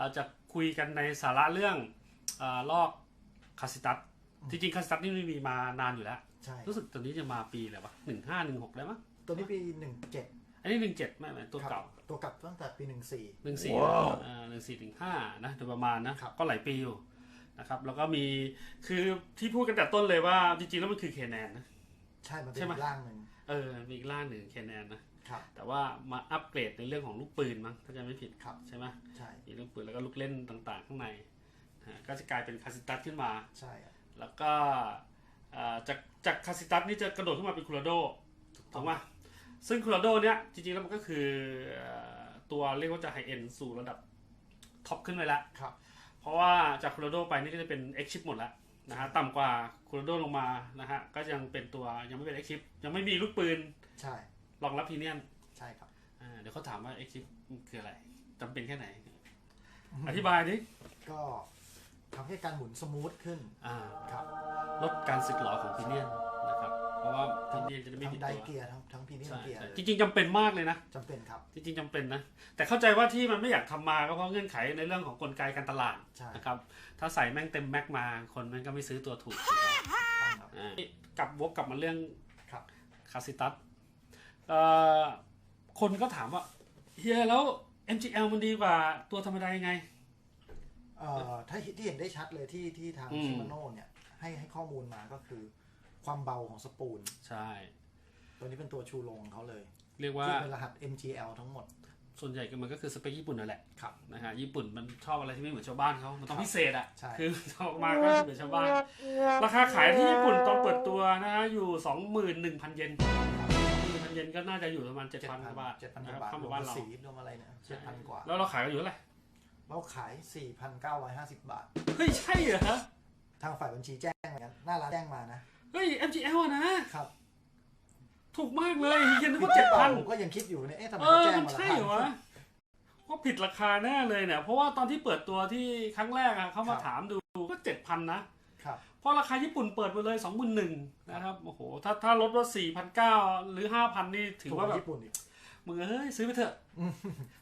เราจะคุยกันในสาระเรื่องเออลอกคาสิตัสจริงๆคาสิตัสนี่มันมีมานานอยู่แล้ว ใช่ รู้สึกตอนนี้จะมาปีอะไรวะหนึ่งห้าหนึ่งหกได้มั้งตัวนี้ปีหนึ่งเจ็ดอันนี้หนึ่งเจ็ดไม่ไม่ตัวเก่า ตัวกลับตั้งแต่ปีหนึ่งสี่หนึ่งสี่หนึ่งสี่ถึงห้านะโดยประมาณนะครับก็หลายปีอยู่นะครับ แล้วก็มีคือที่พูดกันแต่ต้นเลยว่าจริงๆแล้วมันคือเคแนนนะ ใช่ มันเป็นใช่ไหมอีกร่างหนึ่งเออมีอีกล่างหนึ่งเคแนนนะ ครับแต่ว่ามาอัปเกรดในเรื่องของลูกปืนมั้งถ้าจะไม่ผิดครับใช่ไหมใช่ มีลูกปืนแล้วก็ลูกเล่นต่างๆ ข้างในนะก็จะกลายเป็นคาสิตัสขึ้นมา ใช่ครับแล้วก็เอ่อจากจากคาสิตัสนี่จะกระโดดขึ้นมาเป็นคูราโดถูกไหมซึ่งคูราโดเนี้ยจริงๆแล้วมันก็คือเอ่อตัวเรียกว่าจะไฮเอ็นสู่ระดับท็อปขึ้นไปแล้วครับ เพราะว่าจากคูราโดไปนี่ก็จะเป็น X chip หมดแล้วนะฮะต่ำกว่าคูราโดลงมานะฮะก็ยังเป็นตัวยังไม่เป็น X chip ยังไม่มีลูกปืนใช่ รองรับพีเนียนใช่ครับอ่าเดี๋ยวเขาถามว่า X chip คืออะไรจำเป็นแค่ไหน อธิบายดิก็ทำให้การหมุนสมูทขึ้นอ่าครับลดการสึกหรอของพีเนียนนะครับ เพราะว่าพีเนียนจะได้ไม่ทั้ผิดงไดตัวเกียร์ทั้งทั้งพีเนียใช่เกียร์ใช่เลยจริงๆจำเป็นมากเลยนะ จำเป็นครับ จริงๆจำเป็นนะ แต่เข้าใจว่าที่มันไม่อยากทำมาก็เพราะเงื่อนไขในเรื่องของกลไกการตลาดใช่นะครับ ถ้าใส่แม่งเต็มแม็กมาคนแม่งก็ไม่ซื้อตัวถูกต้องครับ อ่ากลับวกกลับมาเรื่องครับ คาสิตัสเอ่อ คนก็ถามว่าเฮียแล้ว MGL มันดีกว่าตัวธรรมดายังไงเอ่อถ้าที่เห็นได้ชัดเลยที่ที่ทางอืม ชิมาโน่เนี่ยให้ให้ข้อมูลมาก็คือ ความเบาของสปูล ใช่ ตัวนี้เป็นตัวชูโรงของเขาเลยเรียกว่าที่เป็นรหัส MGL ทั้งหมด ส่วนใหญ่ก็มันก็คือสเปคญี่ปุ่นนั่นแหละครับนะฮะญี่ปุ่นมันชอบอะไรที่ไม่เหมือนชาวบ้านเขามันต้องพิเศษอะใช่ คือ ออกมาก็ไม่เหมือนชาวบ้าน ราคาขายที่ญี่ปุ่นตอนเปิดตัวนะฮะอยู่ 21,000 เยน 21,000เยนก็น่าจะอยู่ประมาณ7,000กว่าบาทเจ็ดพันนะกครัว่าบบาทเข้ารวมามบ้านเราสีรวมอะไรเนี่ยเจ็ดพันกว่า แล้วเราขายกันอยู่เท่าไหร่เราขาย 4,950 บาท เฮ้ย ใช่เหรอฮะทางฝ่ายบัญชีแจ้งมางั้นหน้าร้านแจ้งมานะ เฮ้ย MGL อะนะ ครับ ถูกมากเลยเฮียนึกคือว่าเจ็ดพัน7,000ผมก็ยังคิดอยู่เนี่ย เอ๊ะทำไมเอเขาอแจ้งมันมาใช่ราเหรอคาวะว่าผิดราคาแน่เลยเนี่ย เพราะว่าตอนที่เปิดตัวที่ครั้งแรกอะเขามาถามดูก็7,000นะครับ เพราะราคาญี่ปุ่นเปิดไปเลย 21,000นะครับโอ้โหถ้าถ้าลดว่า4,900 หรือ 5,000 นี่ถือถูกว่าว่าแบบญี่ปุ่นอีกมึงเอ้ยซื้อไปเถอะอืม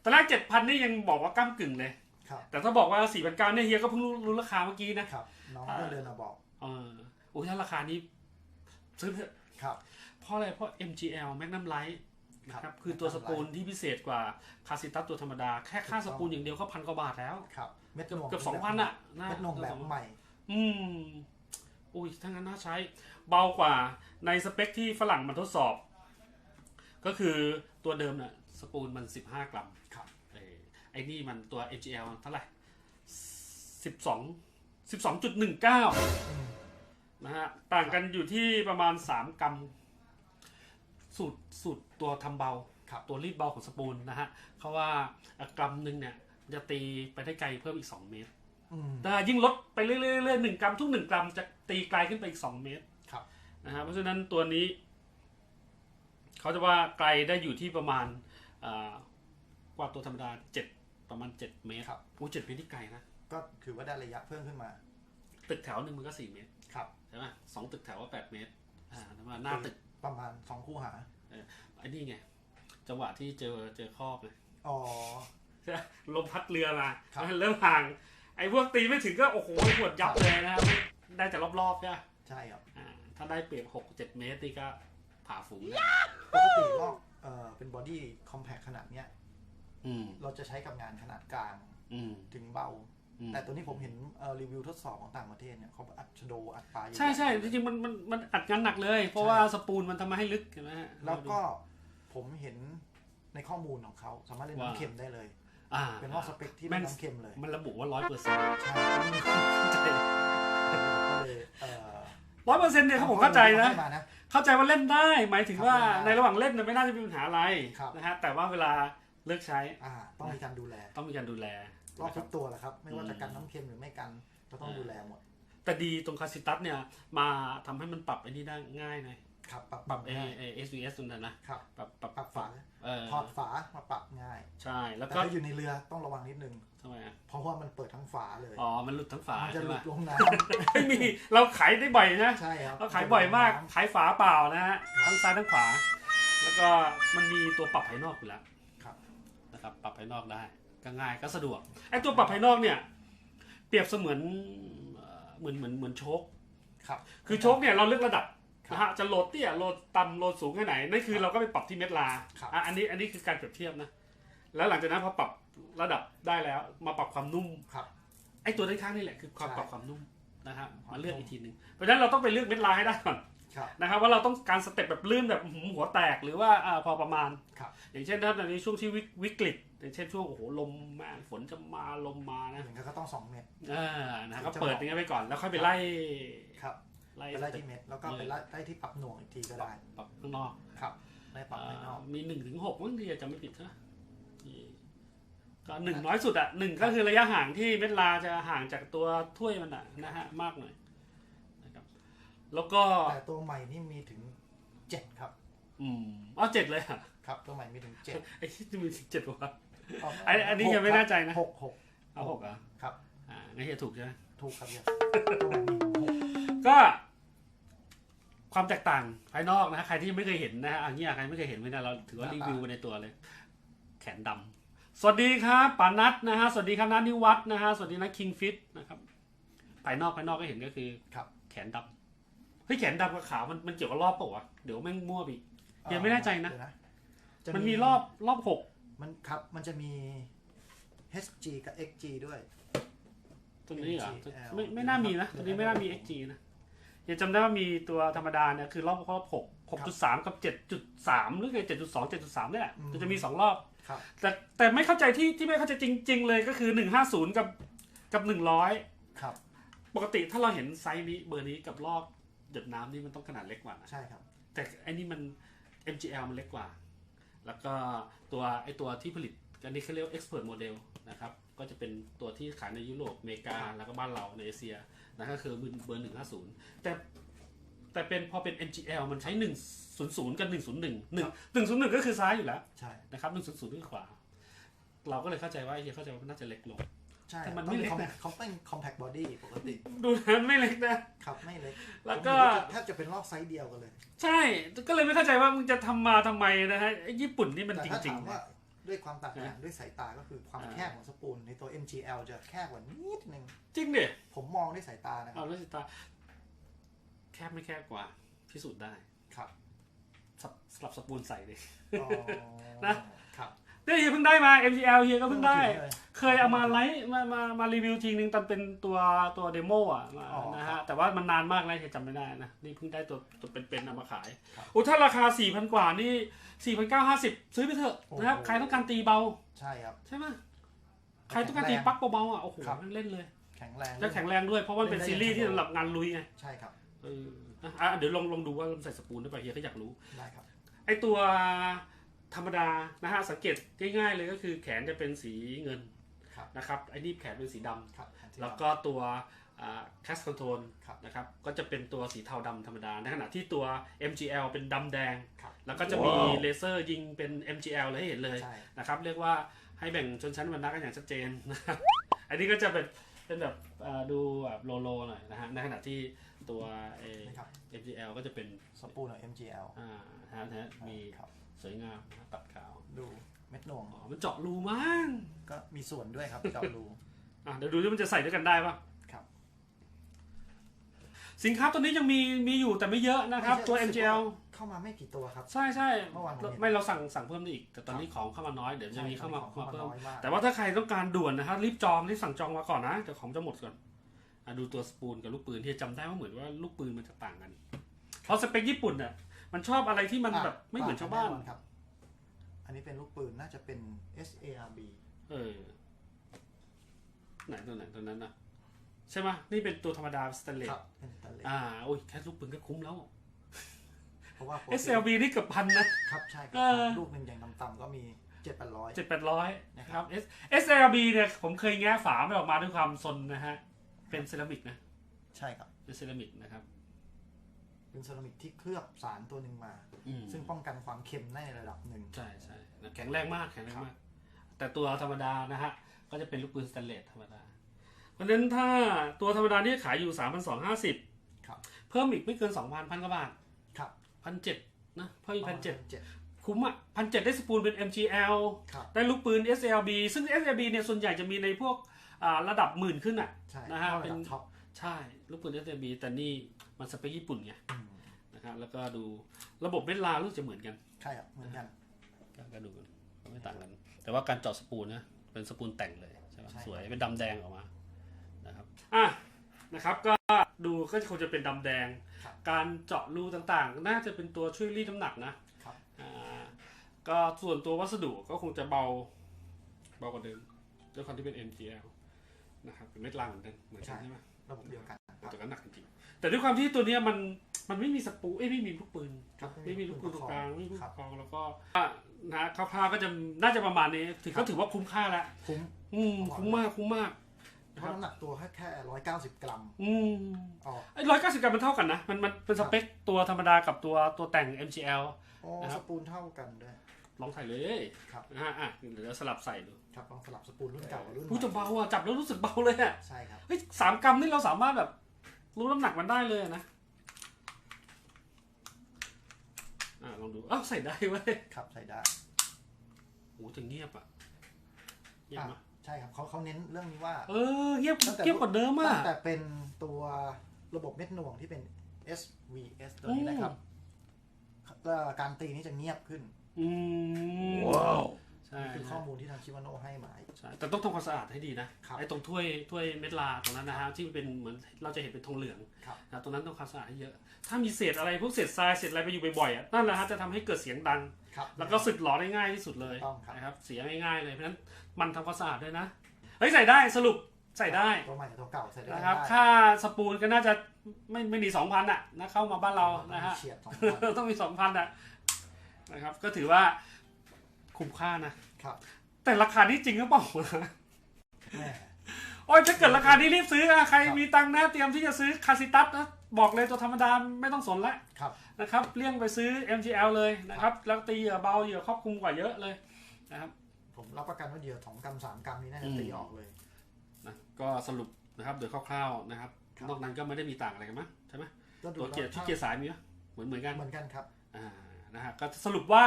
ตอนแรก 7,000 นี่ยังบอกว่าก้ามกึ่งเลยครับแต่ถ้าบอกว่า 4,900เนี่ยเฮียก็เพิ่งรู้รู้ราคาเมื่อกี้นะครับน้องก็เดินมาบอกเออโอ้ยถ้าราคานี้ซื้อไปเถอะครับเพราะอะไรเพราะ MGL Magnum Light นะคครัรับบคือตัวส Magnum ปูลที่พิเศษกว่าคาสิตัสตัวธรรมดา แค่ค่าสปูลอย่างเดียวก็พันกว่าบาทแล้วครับเม็ดเกือบนวงเกือบสองพันอะนะเม็ดนวงแบบใหม่ อืม อุ้ยถ้างั้นน่าใช้ เบากว่าในสเปคที่ฝรั่งมันทดสอบ ก็คือตัวเดิมน่ะ สปูลมัน 15 กรัมครับเออไอ้นี่มันตัว MGL เท่าไหร่ 12 12.19อืมนะฮะ ต่างกันอยู่ที่ประมาณ 3 กรัม สูตรสูตรตัวทำเบาครับตัวรีดเบาของสปูลนะฮะเขาว่าอะกรัมหนึ่งเนี่ยจะตีไปได้ไกลเพิ่มอีก 2 เมตรอืม แต่ยิ่งลดไปเรื่อยๆหนึ่งกรัมทุกหนึ่งกรัมจะตีไกลขึ้นไปอีก2เมตรครับนะฮะเพราะฉะนั้นตัวนี้ เขาจะว่าไกลได้อยู่ที่ประมาณอ่ากว่าตัวธรรมดาเจ็ดประมาณ7เมตรครับโอ้เจ็ดเมตรที่ไกลนะก็ถือว่าได้ระยะเพิ่มขึ้นมา ตึกแถวหนึ่งมันก็4เมตรครับใช่ไหมสองตึกแถวก็8เมตรอ่าแต่ว่าหน้าตึกประมาณสองคู่หาไอ้นี่ไงจังหวะที่เจอเจอคอกเลยอ๋อใช่ไหมลมพัดเรือมาครับเริ่มห่าง ไอ้พวกตีไม่ถึงก็โอ้โหปวดยับเลยนะครับได้แต่รอบๆใช่ไหมใช่ครับอ่าถ้าได้เปรียบหกเจ็ดเมตรนี่ก็ผ่าฝูงเลยปกติลอกเอ่อเป็นบอดี้คอมแพคขนาดเนี้ยอืมเราจะใช้กับงานขนาดกลางอืมถึงเบา อืมแต่ตัวนี้ผมเห็นเอ่อรีวิวทดสอบของต่างประเทศเนี่ยเขาอัดชโดอัดปลาอยู่ใช่ใช่จริงๆมันมันมันอัดงานหนักเลย เพราะว่าสปูลมันทำมาให้ลึกเห็นไหมฮะ แล้วก็ผมเห็นในข้อมูลของเขาสามารถเล่นว่า น้ำเค็มได้เลยอ่า เป็นลอกสเปคที่แม่เล่งนน้ำเค็มเลย มันระบุว่าร้อยเปอร์เซ็นต์ใช่ก็เลยเอ่อร้อยเปอร์เซ็นต์เนี่ยผมเข้าใจนะมานะ เข้าใจว่าเล่นได้ หมายถึงว่าครับในระหว่างเล่นเนี่ยไม่น่าจะมีปัญหาอะไรครับนะฮะ แต่ว่าเวลาเลิกใช้อ่าต้องมีการดูแล ต้องมีการดูแลรอบนะคทุรับกตัวแหละครับ ไม่ว่าจะอืมกันน้ำเค็มหรือไม่กันก็ต้องดูแลหมด แต่ดีตรงคาสิตัสเนี่ยมาทำให้มันปรับไอ้นี่ได้ง่ายหน่อย ครับปรับปรับเอง่ายเอ SVS ตรงนั้นนะครับปรับปรับปรับฝาเออถอดฝามาปรับง่าย ใช่แล้วแต่ก็ถ้าอยู่ในเรือต้องระวังนิดนึงทำไมอะเพราะว่ามันเปิดทั้งฝาเลยอ๋อมันหลุดทั้งฝามันจะใช่หไหมลุดลงน้ไม่มีเราขายได้บ่อยนะำใช่ครับเราขายบ่อยมากน้ขายฝาเปล่านะฮะครับทั้งซ้ายทั้งขวาแล้วก็มันมีตัวปรับภายนอกอยู่แล้วครับนะครับ ปรับภายนอกได้ก็ก็ง่ายก็สะดวกไอ้ตัวปรับภายนอกเนี่ย เปรียบเสมือนเอ่อเหมือนเหมือนเหมือนโชคครับ คือโชคเนี่ยเราเลือกระดับครับ นะฮะจะโหลดเตี้ยโหลดต่ำโหลดสูงแค่ไหนนั่นคือเราก็ไปปรับที่เม็ดลาครับอะอันนี้อันนี้คือการเปรียบเทียบนะ แล้วหลังจากนั้นพอปรับระดับได้แล้วมาปรับความนุ่มครับไอ้ตัวด้านข้างนี่แหละคือความใช่ปรับความนุ่มนะฮะความมาเลือกนุ่ม อีกทีหนึ่งเพราะฉะนั้นเราต้องไปเลือกเม็ดลาให้ได้ก่อนครับ นะครับว่าเราต้องการสเต็ปแบบลื่นแบบหืมหัวแตกหรือว่าอ่าพอประมาณ ครับ อย่างเช่นถ้าในช่วงที่วิวิกฤตอย่างเช่นช่วงโอ้โหลมมาฝนจะมาลมมานะอย่างนั้นก็ต้องสองเม็ด อ่านะก็จะเปิดบอกอย่างเงี้ยไปก่อนแล้วค่อยไปไล่ ครับ ไล่ไปไล่ที่เม็ดแล้วก็ไปไล่ไล่ที่ปรับหน่วงอีกทีก็ได้ปรับข้างนอกครับไล่ปรับภายนอกอ่ามีหนึ่งถึงหกมั้งที่จะไม่ผิดนะที่ก็หนึ่งน้อยสุดอะหนึ่งก็คือระยะห่างที่เม็ดลาจะห่างจากตัวถ้วยมันอะนะฮะมากหน่อยนะครับ แล้วก็แต่ตัวใหม่นี่มีถึงเจ็ดครับ อืมอ๋อเจ็ดเลยอะครับตัวใหม่มีถึงเจ็ดไอ้ที่มีเจ็ดวะอ๋ออันอันนี้ยังไม่แน่ใจนะหกหกเอาหกอะครับอ่างั้นเฮียถูกใช่ไหมถูกครับเนี่ยตัวใหม่มีถึงหกก็ ความแตกต่างภายนอกนะใครที่ไม่เคยเห็นนะฮะอันนี้ใครไม่เคยเห็นไม่ได้เราถือว่ารีวิวไปในตัวเลย แขนดำสวัสดีครับปานัทนะฮะสวัสดีครับนัทนิวัฒน์นะฮะสวัสดีนะคิงฟิตนะครับภายนอกภายนอกก็เห็นก็คือครับแขนดำเฮ้ยแขนดำกับขาวมันมันเกี่ยวกับรอบเปล่าวะเดี๋ยวแม่งมั่วไปอีกยังไม่แน่ใจนะเดี๋ยวจะมันมีรอบรอบหกมันครับมันจะมี HG กับ XG ด้วย ตัวนี้เหรอ MGL ไม่ไม่น่ามีนะตัวนี้ไม่น่ามี XG นะ ยังจำได้ว่ามีตัวธรรมดาเนี่ยคือรอบรอบหกหกจุดสามกับเจ็ดจุดสามหรือไงเจ็ดจุดสองเจ็ดจุดสามนี่แหละอืม จะมีสองรอบ ครับแต่แต่ไม่เข้าใจที่ที่ไม่เข้าใจจริง ๆ เลยก็คือหนึ่งห้าศูนย์กับกับหนึ่งร้อยครับปกติถ้าเราเห็นไซส์นี้เบอร์นี้กับรอบหยดน้ำนี่มันต้องขนาดเล็กกว่านะ ใช่ครับ แต่ไอ้นี่มัน MGL มันเล็กกว่า แล้วก็ตัวไอ้ตัวที่ผลิตอันนี้เขาเรียกว่า expert model นะครับ ก็จะเป็นตัวที่ขายในยุโรปอเมริกา แล้วก็บ้านเราในเอเชีย นะก็คือเบอร์หนึ่งห้าศูนย์แต่แต่เป็นพอเป็น MGL มันใช้หนึ่งศูนย์ศูนย์กับหนึ่งศูนย์หนึ่งหนึ่งหนึ่งศูนย์หนึ่งก็คือซ้ายอยู่แล้วใช่นะครับหนึ่งศูนย์ศูนย์ก็คือขวา เราก็เลยเข้าใจว่าไอ้เฮียเข้าใจว่ามันน่าจะเล็กลงใช่แต่มันต้องไม่เล็กคอมนะเขาเป็น compact body ปกติ ดูนะไม่เล็กนะครับไม่เล็ก แล้วก็ผมถืาแทบจะเป็นรอบไซส์เดียวกันเลย ใช่ก็เลยไม่เข้าใจว่ามึงจะทำมาทำไมนะฮะไอ้ญี่ปุ่นนี่มันแต่จถ้าริงถามๆว่านะ ด้วยความต่างอย่างนะด้วยสายตาก็คือความอ่าแคบของสปูลในตัว MGL จะแคบกว่านิดนึงจริงดิผมมองด้วยสายตานะคเอารับแล้วสิตา แคบไม่แคบกว่า พิสูจน์ได้ครับสลับสลับสปูนใส่ดิอ๋อนะครับเนี่ยเฮียเพิ่งได้มา MGL เฮียก็เพิ่งได้เลยเคยเอามาไลฟ์มามามารีวิวทีนึงตอนเป็นตัวตัวเดโมอะมาอ๋อนะครัฮะบแต่ว่ามันนานมากแล้วเฮียจำไม่ได้นะนี่เพิ่งได้ตัวตัวเป็นๆเอามาขายครับโอ้ถ้าราคา 4,000 กว่านี่ 4,950 ซื้อไปเถอะนะครับโอ้โหใครต้องการตีเบาใช่ครับ ใช่ไหมใครต้องการตีปลั๊กเบาๆอะโอ้โหครับ มันเล่นเลยแข็งแรง จะแข็งแรงด้วยเพราะว่ามันเป็นเล่นได้ซีรีส์ที่อย่างสะดวกสำหรับงานลุยไงใช่ครับ เอออะอะเดี๋ยวลองลองดูว่ามันใส่สปูนได้ป่ะเฮียก็อยากรู้ ได้ครับ ไอตัว ธรรมดานะฮะสังเกตง่ายๆเลยก็คือแขนจะเป็นสีเงินครับนะครับไอ้นี่แขนเป็นสีดำครับแล้วก็ตัวแคสคอนโทรลครับนะครับก็จะเป็นตัวสีเทาดำธรรมดา ในขณะที่ตัว MGL เป็นดำแดงครับแล้วก็จะมีเลเซอร์ยิงเป็น MGL เลยให้เห็นเลยใช่นะครับเรียกว่าให้แบ่งชนชั้นวรรณะกันอย่างชัดเจนนะครับอันนี้ก็จะเป็นเป็นแบบเอ่อดูแบบโลโลหน่อยนะฮะในขณะที่ตัวเอ่อนะครับ MGL ก็จะเป็นสปูลของ MGL อ่าฮะนะฮะมีครับ สวยงามนะตัดขาวดูเม็ดหน่วงอ๋อมันเจาะรูมั้งก็มีส่วนด้วยครับเจาะรูอะเดี๋ยวดูที่มันจะใส่ด้วยกันได้ปะครับ สินค้าตัวนี้ยังมีมีอยู่แต่ไม่เยอะนะครับไม่ใช่ตัวรู้สึก MGL เข้ามาไม่กี่ตัวครับ ใช่ใช่เมื่อวานผมเห็น ไม่เราสั่งสั่งเพิ่มได้อีก แต่ตอนนี้ของเข้ามาน้อยเดี๋ยวจะมีเข้ามาใช่เข้ามาเพิ่ม น้อยมากแต่ว่าถ้าใครต้องการด่วนนะฮะรีบจองรีบสั่งจองมาก่อนนะเดี๋ยวของจะหมดก่อนอะดูตัวสปูนกับลูกปืนที่จำได้ว่าเหมือนว่าลูกปืนมันจะต่างกัน เพราะสเปคญี่ปุ่นเนี่ย มันชอบอะไรที่มันอะแบบไม่เหมือนชาวบ้านแครับ อันนี้เป็นลูกปืนน่าจะเป็น SARB เออไหนตัวไหนตัวนั้นนะใช่ไหมนี่เป็นตัวธรรมดาสแตนเลคสรับเป็นสแตนเลสอ่าโอ้ยแค่ลูกปืนก็คุ้มแล้วเพราะว่าปกติ SLB นี่เกือบพันนะครับใช่คเอรัอลูกหนึ่งอย่างต่ำๆก็มีเจ็ดแปดร้อยเจ็ดแปดร้อยนะนะคครัรับบ S SLB เนี่ยผมเคยแง้ฝาไม่ออกมาด้วยความซนนะฮะ เป็นเซรามิกนะ ใช่ครับ เป็นเซรามิกนะครับ เป็นเซรามิกที่เคลือบสารตัวหนึ่งมา อืมซึ่งป้องกันความเค็มได้ในระดับหนึ่ง ใช่ใช่นะแข็งแรงมากแข็งแรงมาก แต่ตัวธรรมดานะฮะ ก็จะเป็นลูกปืนสแตนเลสธรรมดา เพราะฉะนั้นถ้าตัวธรรมดานี่ขายอยู่สามพันสองห้าสิบครับ เพิ่มอีกไม่เกินสองพันพันกว่าบาทครับพันเจ็ดนะ เพิ่มอีกพันเจ็ดเจ็ดคคุ้มอะพันเจ็ดได้สปูลเป็น MGL ครับ ได้ลูกปืน SLB ซึ่ง SLB เนี่ยส่วนใหญ่จะมีในพวกอ่าระดับหมื่นขึ้นอะ ใช่นะฮะเข้าเป็ระนดับท็อป ใช่ ลูกปืน SLB แต่นี่ มันสเปคญี่ปุ่นไงอืมนะครับแล้วก็ดูระบบเม็ดลารู้สึกจะเหมือนกัน ใช่ครับ เหมือนกันก็ก็ดูกันก็ไม่ต่างกัน แต่ว่าการเจาะสปูลนะเป็นสปูลแต่งเลยใช่ไหมใช่สวยเป็นดำแดงออกมานะครับอะนะครับ ก็ดูก็คงจะเป็นดำแดงครับการเจาะรูต่างๆ น่าจะเป็นตัวช่วยรีดน้ำหนักนะครับอ่าก็ส่วนตัววัสดุก็คงจะเบาเบากว่าเดิมด้วยความที่เป็น MGL นะครับเป็นเม็ดลางเหมือนกันเหมือนกันใช่ไหมระบบเดียวกันครับแต่ก็หนักจริงๆ แต่ด้วยความที่ตัวเนี้ยมันมันไม่มีสปูเอ้ยไม่มีลูกปืนครับไม่มีลูกปืนตรงกลางไม่มีลูกครับกองแล้วก็อะนะคร่าวๆก็จะน่าจะประมาณนี้ถือครัก็บถือว่าคุ้มค่าแล้วคุ้มอืมคุ้มมากคุ้มมากนะเพครัราะบน้ำหนักตัวแค่แค่ร้อยเก้าสิบกรัม อืมอ๋อไอ้ร้อยเก้าสิบกรัมมันเท่ากันนะ มันมันเป็นสเปคตัวธรรมดากับตัวตัวแต่ง MGL อ๋อนะครับสปูลเท่ากันด้วย ลองใส่เลย ครับนะฮะอะเดี๋ยวสลับใส่ดู ครับลองสลับสปูลรุ่นเก่ากับรุ่นใหผู้ม่จะเบาอะจับแล้วรู้สึกเบาเลยอะ ใช่ครับ เฮ้ยสามกรัมนี่เราสามารถแบบ รู้น้ำหนักมันได้เลยนะ อะลองดูอ้าวใส่ได้เว้ยครับใส่ได้โอ้ถึงเงียบอะเงียบอะไหมใช่ครับเขาเขาเน้นเรื่องนี้ว่า เออเงียบตั้งแต่ เงียบกว่าเดิมอะ ตั้งแต่เป็นตัวระบบเม็ดหน่วงที่เป็น SVS ตัวนี้นะครับ ก็การตีนี้จะเงียบขึ้น อืม ใช่ นี่คือข้อมูลที่ทางชิวาโนให้มาใช่แต่ต้องทำความสะอาดให้ดีนะครับ ไอ้ตรงถ้วยถ้วยเม็ดลาตรงนั้นนะฮะที่มันเป็นเหมือนเราจะเห็นเป็นทองเหลืองครับ นะตรงนั้นต้องความสะอาดให้เยอะ ถ้ามีเศษอะไรพวกเศษทรายเศษอะไรไปอยู่บ่อยๆอะนั่นแหละฮะจะทำให้เกิดเสียงดัง ครับ แล้วก็สึกหลอนได้ง่ายที่สุดเลยถูกต้องครับ นะครับเสียง่ายๆเลยเพราะฉะนั้นมันทำความสะอาดด้วยนะเฮ้ยใส่ได้สรุปใส่ได้ตัวใหม่กับตัวเก่าใส่ได้นะครับ ได้ค่าสปูลก็น่าจะไม่ไม่หนีสองพันอะนะเข้ามาบ้านเรานะฮะ เฉียดสองพัน ต้องมีสองพันอะนะครับ ก็ถือว่า คุ้มค่านะ ครับแต่ราคานี้จริงหรือเปล่าแม่โอ้ยถ้าเกิดราคานี้รีบซื้ออะใครครับมีตังค์นะเตรียมที่จะซื้อคาซิตัสนะบอกเลยตัวธรรมดาไม่ต้องสนละครับ นะครับเลี่ยงไปซื้อ MGL เลยนะครับ แล้วตีเหยื่อเบาเหยื่อครอบคลุมกว่าเยอะเลยนะครับ ผมรับประกันว่าเหยื่อสองกรัมสามกรัมนี้น่าจะอืมตีออกเลย นะก็สรุปนะครับโดยคร่าวๆนะครับ ครับ นอกนั้นก็ไม่ได้มีต่างอะไรกันมั้งใช่ไหมก็ดูตัวเกียร์แล้วที่เกียร์สายมีไหมเหมือนเหมือนกันเหมือนกันครับ อ่านะฮะก็สรุปว่า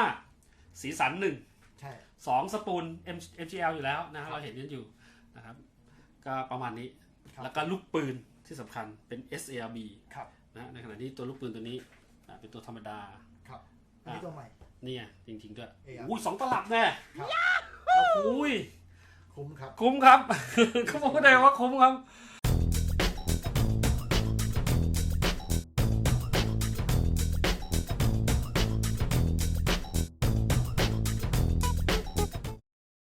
สีสันหนึ่ง ใช่สองสปูล M MGL อยู่แล้วนะฮะครับเราเห็นกันอยู่นะครับ ก็ประมาณนี้ครับแล้วก็ลูกปืนที่สำคัญเป็น SARB ครับนะในขณะที่ตัวลูกปืนตัวนี้อ่าเป็นตัวธรรมดาครับอันนี้ตัวใหม่เนี่ยจริงๆด้วย ARB อุ้ยสองตลับแน่ครับโอ้โหยคุ้มครับ คุ้มครับเขาบอกได้ว่าคุ้มครับ